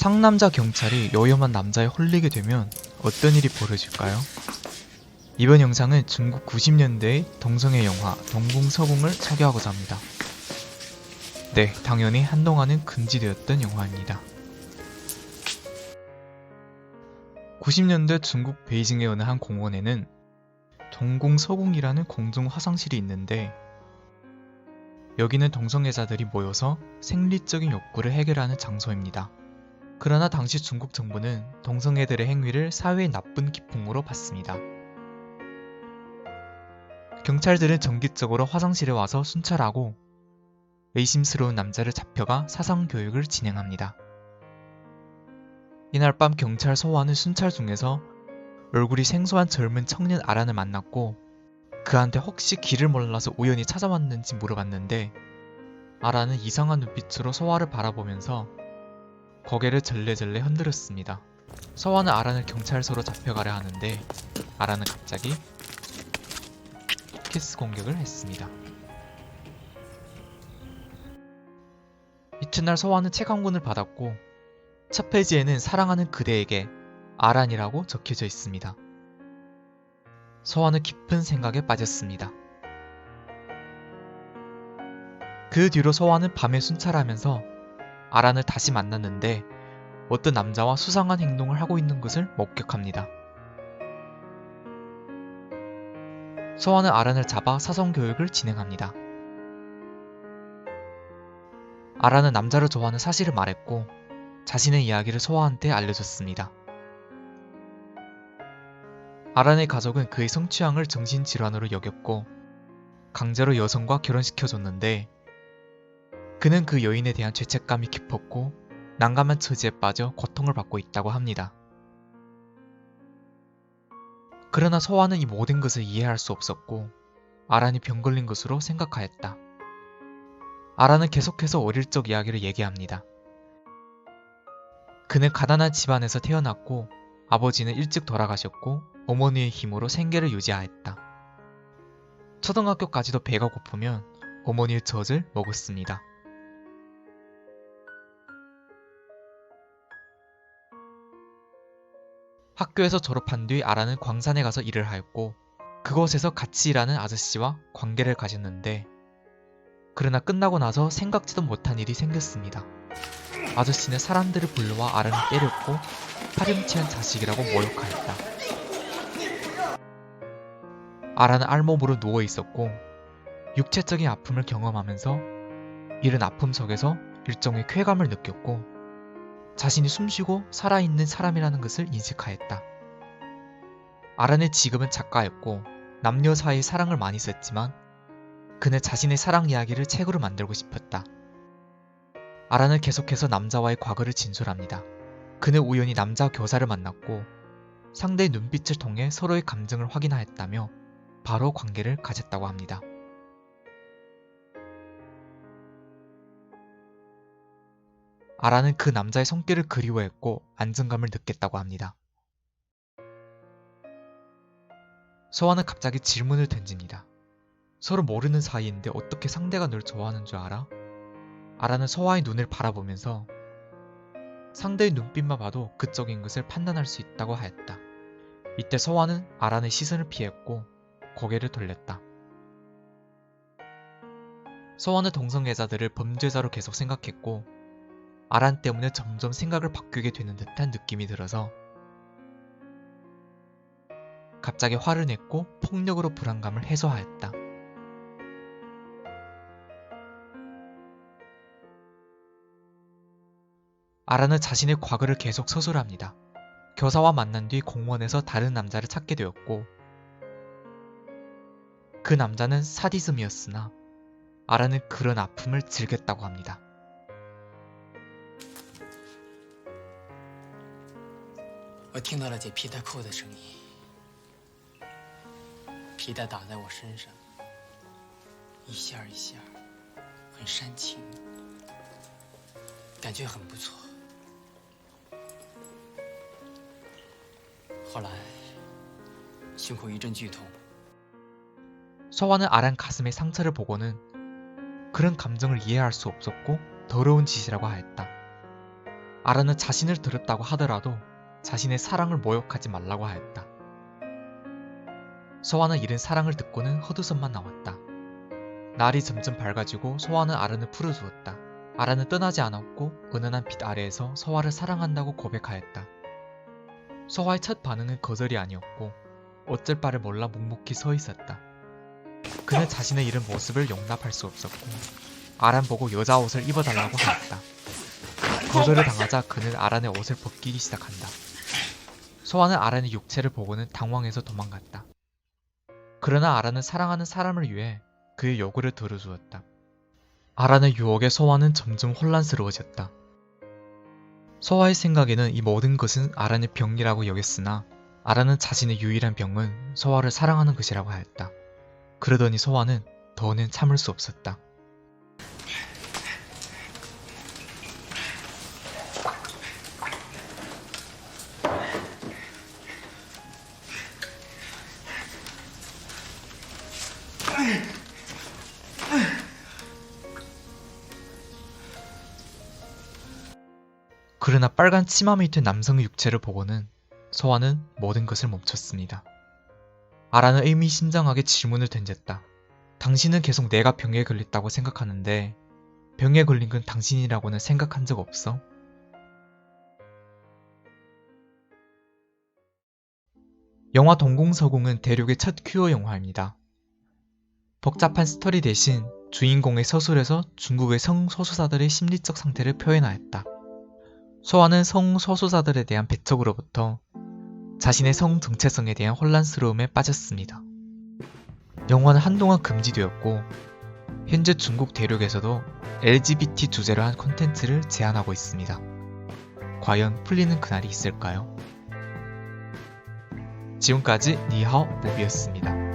상남자 경찰이 여혐한 남자에 홀리게 되면 어떤 일이 벌어질까요? 이번 영상은 중국 90년대의 동성애 영화 동궁서궁을 소개하고자 합니다. 네, 당연히 한동안은 금지되었던 영화입니다. 90년대 중국 베이징의 어느 한 공원에는 동궁서궁이라는 공중 화장실이 있는데 여기는 동성애자들이 모여서 생리적인 욕구를 해결하는 장소입니다. 그러나 당시 중국 정부는 동성애들의 행위를 사회의 나쁜 기풍으로 봤습니다. 경찰들은 정기적으로 화장실에 와서 순찰하고 의심스러운 남자를 잡혀가 사상 교육을 진행합니다. 이날 밤 경찰 소환은 순찰 중에서 얼굴이 생소한 젊은 청년 아란을 만났고 그한테 혹시 길을 몰라서 우연히 찾아왔는지 물어봤는데 아란은 이상한 눈빛으로 소아를 바라보면서 고개를 절레절레 흔들었습니다. 서화는 아란을 경찰서로 잡혀가려 하는데 아란은 갑자기 키스 공격을 했습니다. 이튿날 서화는 권을 받았고 첫 페이지에는 사랑하는 그대에게 아란이라고 적혀져 있습니다. 서화는 깊은 생각에 빠졌습니다. 그 뒤로 서화는 밤에 순찰하면서 아란을 다시 만났는데 어떤 남자와 수상한 행동을 하고 있는 것을 목격합니다. 서화는 아란을 잡아 사성 교육을 진행합니다. 아란은 남자를 좋아하는 사실을 말했고 자신의 이야기를 서화한테 알려줬습니다. 아란의 가족은 그의 성취향을 정신질환으로 여겼고 강제로 여성과 결혼시켜줬는데 그는 그 여인에 대한 죄책감이 깊었고 난감한 처지에 빠져 고통을 받고 있다고 합니다. 그러나 서화는 이 모든 것을 이해할 수 없었고 아란이 병 걸린 것으로 생각하였다. 아란은 계속해서 어릴 적 이야기를 얘기합니다. 그는 가난한 집안에서 태어났고 아버지는 일찍 돌아가셨고 어머니의 힘으로 생계를 유지하였다. 초등학교까지도 배가 고프면 어머니의 젖을 먹었습니다. 학교에서 졸업한 뒤 아라는 광산에 가서 일을 하였고 그곳에서 같이 일하는 아저씨와 관계를 가졌는데 그러나 끝나고 나서 생각지도 못한 일이 생겼습니다. 아저씨는 사람들을 불러와 아란을 때렸고 파렴치한 자식이라고 모욕하였다. 아라는 알몸으로 누워 있었고 육체적인 아픔을 경험하면서 이른 아픔 속에서 일종의 쾌감을 느꼈고 자신이 숨쉬고 살아있는 사람이라는 것을 인식하였다. 아란의 직업은 작가였고 남녀 사이의 사랑을 많이 썼지만 그는 자신의 사랑 이야기를 책으로 만들고 싶었다. 아란은 계속해서 남자와의 과거를 진술합니다. 그는 우연히 남자 교사를 만났고 상대의 눈빛을 통해 서로의 감정을 확인하였다며 바로 관계를 가졌다고 합니다. 아라는 그 남자의 손길을 그리워했고 안정감을 느꼈다고 합니다. 서화는 갑자기 질문을 던집니다. 서로 모르는 사이인데 어떻게 상대가 널 좋아하는 줄 알아? 아라는 서화의 눈을 바라보면서 상대의 눈빛만 봐도 그쪽인 것을 판단할 수 있다고 하였다. 이때 서화는 아란의 시선을 피했고 고개를 돌렸다. 서화는 동성애자들을 범죄자로 계속 생각했고 아란 때문에 점점 생각을 바꾸게 되는 듯한 느낌이 들어서 갑자기 화를 냈고 폭력으로 불안감을 해소하였다. 아란은 자신의 과거를 계속 서술합니다. 교사와 만난 뒤 공원에서 다른 남자를 찾게 되었고 그 남자는 사디즘이었으나 아란은 그런 아픔을 즐겼다고 합니다. 我听到了解皮带扣的声音，皮带打在我身上，一下儿一下儿，很煽情，感觉很不错。后来胸口一阵剧痛， 서화는 아란 가슴의 상처를 보고는 그런 감정을 이해할 수 없었고 더러운 짓이라고 하였다. 아라는 자신을 들었다고 하더라도 자신의 사랑을 모욕하지 말라고 하였다. 소아는 이른 사랑을 듣고는 헛웃음만 나왔다. 날이 점점 밝아지고 소아는 아란을 풀어주었다. 아란은 떠나지 않았고 은은한 빛 아래에서 소아를 사랑한다고 고백하였다. 소아의 첫 반응은 거절이 아니었고 어쩔 바를 몰라 묵묵히 서 있었다. 그는 자신의 잃은 모습을 용납할 수 없었고 아란 보고 여자 옷을 입어달라고 하였다. 거절을 당하자 그는 아란의 옷을 벗기기 시작한다. 소아는 아란의 육체를 보고는 당황해서 도망갔다. 그러나 아란은 사랑하는 사람을 위해 그의 요구를 들어주었다. 아란의 유혹에 소아는 점점 혼란스러워졌다. 소아의 생각에는 이 모든 것은 아란의 병이라고 여겼으나 아란은 자신의 유일한 병은 소아를 사랑하는 것이라고 하였다. 그러더니 소아는 더는 참을 수 없었다. 그러나 빨간 치마 밑에 남성의 육체를 보고는 소아는 모든 것을 멈췄습니다. 아라는 의미심장하게 질문을 던졌다. 당신은 계속 내가 병에 걸렸다고 생각하는데 병에 걸린 건 당신이라고는 생각한 적 없어? 영화 동공서공은 대륙의 첫 큐어 영화입니다. 복잡한 스토리 대신 주인공의 서술에서 중국의 성소수자들의 심리적 상태를 표현하였다. 소아는 성소수자들에 대한 배척으로부터 자신의 성 정체성에 대한 혼란스러움에 빠졌습니다. 영화는 한동안 금지되었고 현재 중국 대륙에서도 LGBT 주제로 한 콘텐츠를 제한하고 있습니다. 과연 풀리는 그날이 있을까요? 지금까지 니하오 무비였습니다.